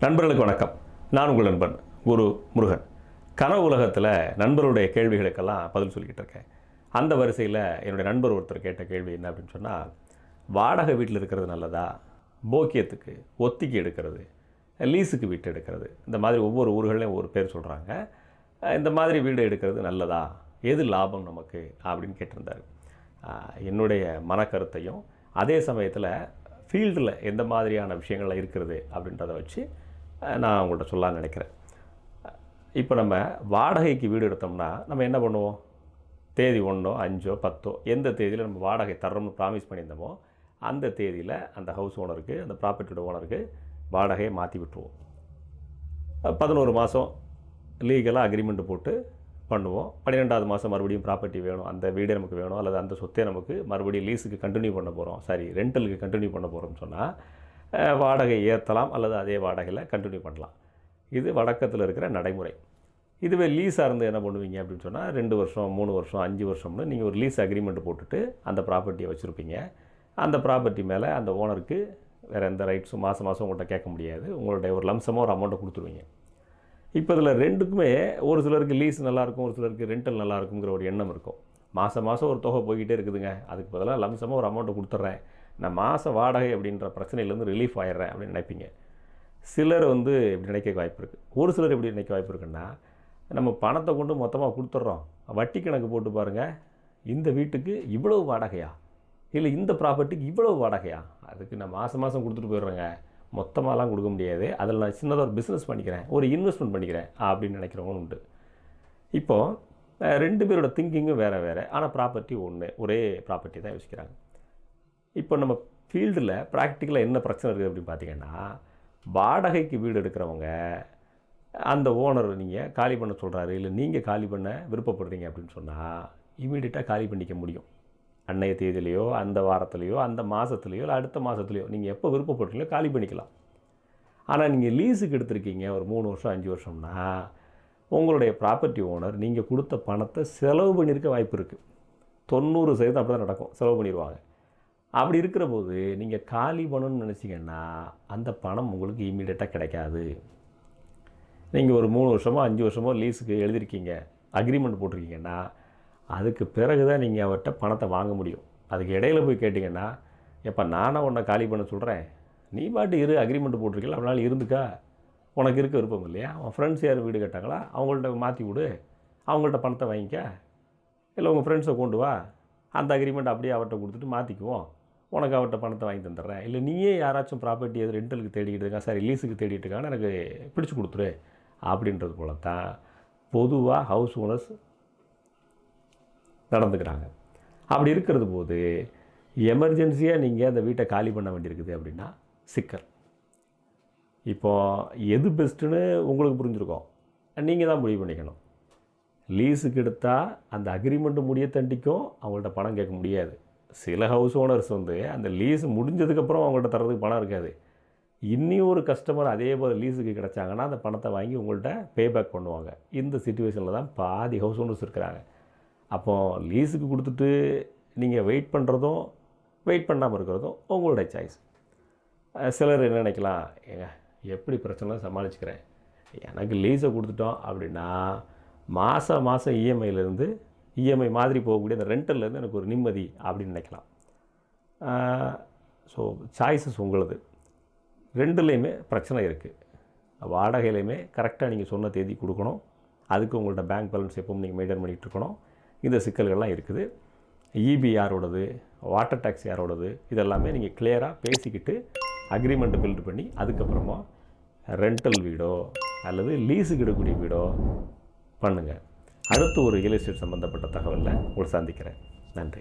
நண்பர்களுக்கு வணக்கம். நான் உங்கள் நண்பன் குரு முருகன். கனவு உலகத்தில் நண்பருடைய கேள்விகளுக்கெல்லாம் பதில் சொல்லிக்கிட்டு இருக்கேன். அந்த வரிசையில் என்னுடைய நண்பர் ஒருத்தர் கேட்ட கேள்வி என்ன அப்படின்னு சொன்னால் வாடகை வீட்டில் இருக்கிறது நல்லதா? போக்கியத்துக்கு ஒத்திக்கு எடுக்கிறது லீஸுக்கு வீட்டு எடுக்கிறது. இந்த மாதிரி ஒவ்வொரு ஊர்களையும் ஒவ்வொரு பேர் சொல்கிறாங்க இந்த மாதிரி வீடு எடுக்கிறது நல்லதா? எது லாபம் நமக்கு? அப்படின்னு கேட்டிருந்தார். என்னுடைய மனக்கருத்தையும் அதே சமயத்தில் ஃபீல்டில் எந்த மாதிரியான விஷயங்கள்லாம் இருக்கிறது அப்படின்றத வச்சு நான் உங்கள்கிட்ட சொல்ல நினைக்கிறேன். இப்போ நம்ம வாடகைக்கு வீடு எடுத்தோம்னா நம்ம என்ன பண்ணுவோம்? தேதி ஒன்றோ அஞ்சோ பத்தோ எந்த தேதியில் நம்ம வாடகை தர்றோம்னு ப்ராமிஸ் பண்ணியிருந்தோமோ அந்த தேதியில் அந்த ஹவுஸ் ஓனருக்கு அந்த ப்ராப்பர்ட்டியோட ஓனருக்கு வாடகையை மாற்றி விட்டுருவோம். பதினோரு மாதம் லீகலாக அக்ரிமெண்ட் போட்டு பண்ணுவோம். பன்னிரெண்டாவது மாதம் மறுபடியும் ப்ராப்பர்ட்டி வேணும் அந்த வீடே நமக்கு வேணும் அல்லது அந்த சொத்தே நமக்கு மறுபடியும் லீஸுக்கு கண்டினியூ பண்ண போகிறோம் சாரி ரெண்டலுக்கு கண்டினியூ பண்ண போகிறோம்னு சொன்னால் வாடகை ஏற்றலாம் அல்லது அதே வாடகையில் கண்டினியூ பண்ணலாம். இது வழக்கத்தில் இருக்கிற நடைமுறை. இதுவே லீஸாக இருந்து என்ன பண்ணுவீங்க அப்படின்னு சொன்னால் ரெண்டு வருஷம் மூணு வருஷம் அஞ்சு வருஷம்னு நீங்கள் ஒரு லீஸ் அக்ரிமெண்ட் போட்டுட்டு அந்த ப்ராப்பர்ட்டியை வச்சுருப்பீங்க. அந்த ப்ராப்பர்ட்டி மேலே அந்த ஓனருக்கு வேறு எந்த ரைட்ஸும் மாதம் மாதம் உங்கள்கிட்ட கேட்க முடியாது. உங்களுடைய ஒரு லம்சமாக ஒரு அமௌண்ட்டை கொடுத்துருவீங்க. இப்போ இதில் ரெண்டுக்குமே ஒரு சிலருக்கு லீஸ் நல்லாயிருக்கும் ஒரு சிலருக்கு ரெண்டல் நல்லாயிருக்குங்கிற ஒரு எண்ணம் இருக்கும். மாதம் மாதம் ஒரு தொகை போய்கிட்டே இருக்குதுங்க. அதுக்கு பதிலாக லம்சமாக ஒரு அமௌண்ட்டை கொடுத்துட்றேன் நான் மாத வாடகை அப்படின்ற பிரச்சனையிலேருந்து ரிலீஃப் ஆயிடுறேன் அப்படின்னு நினைப்பீங்க. சிலர் வந்து இப்படி நினைக்க வாய்ப்பு இருக்குது ஒரு சிலர் எப்படி நினைக்க வாய்ப்பு இருக்குன்னா நம்ம பணத்தை கொண்டு மொத்தமாக கொடுத்துட்றோம். வட்டி கணக்கு போட்டு பாருங்கள் இந்த வீட்டுக்கு இவ்வளவு வாடகையா? இல்லை இந்த ப்ராப்பர்ட்டிக்கு இவ்வளவு வாடகையா? அதுக்கு நான் மாதம் மாதம் கொடுத்துட்டு போயிடுறேங்க. மொத்தமாகலாம் கொடுக்க முடியாது. அதில் நான் சின்னதாக ஒரு பிஸ்னஸ் பண்ணிக்கிறேன். ஒரு இன்வெஸ்ட்மெண்ட் பண்ணிக்கிறேன் அப்படின்னு நினைக்கிறவங்களும் உண்டு. இப்போது ரெண்டு பேரோட திங்கிங்கும் வேறு வேறு. ஆனால் ப்ராப்பர்ட்டி ஒன்று ஒரே ப்ராப்பர்ட்டி தான் யோசிக்கிறாங்க. இப்போ நம்ம ஃபீல்டில் ப்ராக்டிக்கலாக என்ன பிரச்சனை இருக்குது அப்படின்னு பார்த்தீங்கன்னா வாடகைக்கு வீடு எடுக்கிறவங்க அந்த ஓனர் நீங்கள் காலி பண்ண சொல்கிறாரு இல்லை நீங்கள் காலி பண்ண விருப்பப்படுறீங்க அப்படின்னு சொன்னால் இமீடியட்டாக காலி பண்ணிக்க முடியும். அன்னைய தேதியிலையோ அந்த வாரத்துலேயோ அந்த மாதத்துலேயோ இல்லை அடுத்த மாதத்துலையோ நீங்கள் எப்போ விருப்பப்படுறீங்களோ காலி பண்ணிக்கலாம். ஆனால் நீங்கள் லீஸுக்கு எடுத்திருக்கீங்க ஒரு மூணு வருஷம் அஞ்சு வருஷம்னா உங்களுடைய ப்ராப்பர்ட்டி ஓனர் நீங்கள் கொடுத்த பணத்தை செலவு பண்ணியிருக்க வாய்ப்பு இருக்குது தொண்ணூறு சதவீதம் அப்படி தான் நடக்கும். செலவு பண்ணிடுவாங்க அப்படி இருக்கிற போது நீங்கள் காலி பண்ணணும்னு நினச்சிங்கன்னா அந்த பணம் உங்களுக்கு இமீடியட்டாக கிடைக்காது. நீங்கள் ஒரு மூணு வருஷமோ அஞ்சு வருஷமோ லீஸுக்கு எழுதிருக்கீங்க அக்ரிமெண்ட் போட்டிருக்கீங்கன்னா அதுக்கு பிறகு தான் நீங்கள் அவர்கிட்ட பணத்தை வாங்க முடியும். அதுக்கு இடையில போய் கேட்டிங்கன்னா எப்போ நானே உன்னை காலி பண்ண சொல்கிறேன் நீ பாட்டு இரு அக்ரிமெண்ட் போட்டிருக்கல அவனால் இருந்துக்கா? உனக்கு இருக்க விருப்பம் இல்லையா? அவன் ஃப்ரெண்ட்ஸ் யார் வீடு கேட்டாங்களா? அவங்கள்ட்ட மாற்றி விடு. அவங்கள்ட்ட பணத்தை வாங்கிக்க. இல்லை உங்கள் ஃப்ரெண்ட்ஸை கொண்டு வா. அந்த அக்ரிமெண்ட் அப்படியே அவர்கிட்ட கொடுத்துட்டு மாற்றிக்குவோம் உனக்கு அவர்கிட்ட பணத்தை வாங்கி தந்துடுறேன். இல்லை நீயே யாராச்சும் ப்ராப்பர்ட்டி எது ரெண்டலுக்கு தேடிக்கிட்டு இருக்கா சார் லீஸுக்கு தேடிட்டு இருக்கான்னு எனக்கு பிடிச்சி கொடுத்துரு. அப்படின்றது போல தான் பொதுவாக ஹவுஸ் ஓனர்ஸ் நடந்துக்கிறாங்க. அப்படி இருக்கிறது போது எமர்ஜென்சியாக நீங்கள் அந்த வீட்டை காலி பண்ண வேண்டியிருக்குது அப்படின்னா சிக்கல். இப்போது எது பெஸ்ட்டுன்னு உங்களுக்கு புரிஞ்சுருக்கோம். நீங்கள் தான் முடிவு பண்ணிக்கணும். லீஸுக்கு எடுத்தால் அந்த அக்ரிமெண்ட்டு முடிய தண்டிக்கும் அவங்கள்ட்ட பணம் கேட்க முடியாது. சில ஹவுஸ் ஓனர்ஸ் வந்து அந்த லீஸ் முடிஞ்சதுக்கப்புறம் அவங்கள்ட்ட தரதுக்கு பணம் இருக்காது. இன்னியும் ஒரு கஸ்டமர் அதே போல் லீஸுக்கு கிடச்சாங்கன்னா அந்த பணத்தை வாங்கி உங்கள்கிட்ட பேபேக் பண்ணுவாங்க. இந்த சுச்சுவேஷனில் தான் பாதி ஹவுஸ் ஓனர்ஸ் இருக்கிறாங்க. அப்போது லீஸுக்கு கொடுத்துட்டு நீங்கள் வெயிட் பண்ணுறதும் வெயிட் பண்ணாமல் இருக்கிறதும் உங்களுடைய சாய்ஸ் சிலர் என்ன நினைக்கலாம் ஏங்க எப்படி பிரச்சனை சமாளிச்சுக்கிறேன்? எனக்கு லீஸை கொடுத்துட்டோம் அப்படின்னா மாதம் மாதம் இஎம்ஐலேருந்து இஎம்ஐ மாதிரி போகக்கூடிய அந்த ரெண்டல்லேருந்து எனக்கு ஒரு நிம்மதி அப்படின்னு நினைக்கலாம். ஸோ சாய்ஸஸ் உங்களுது. ரெண்டுலேயுமே பிரச்சனை இருக்குது வாடகையிலையுமே கரெக்டாக நீங்கள் சொன்ன தேதி கொடுக்கணும். அதுக்கு உங்கள்ட்ட பேங்க் பேலன்ஸ் எப்பவும் நீங்கள் மெயின்டைன் பண்ணிகிட்டு இருக்கணும். இந்த சிக்கல்கள்லாம் இருக்குது. இபி யாரோடது? வாட்டர் டேக்ஸ் யாரோடது? இதெல்லாமே நீங்கள் கிளியராக பேசிக்கிட்டு அக்ரிமெண்ட்டை பில்ட் பண்ணி அதுக்கப்புறமா ரெண்டல் வீடோ அல்லது லீஸுக்கு எடுக்கக்கூடிய வீடோ பண்ணுங்கள் அடுத்து ஒரு ரியல் எஸ்டேட் சம்மந்தப்பட்ட தகவலில் உங்களை சந்திக்கிறேன். நன்றி.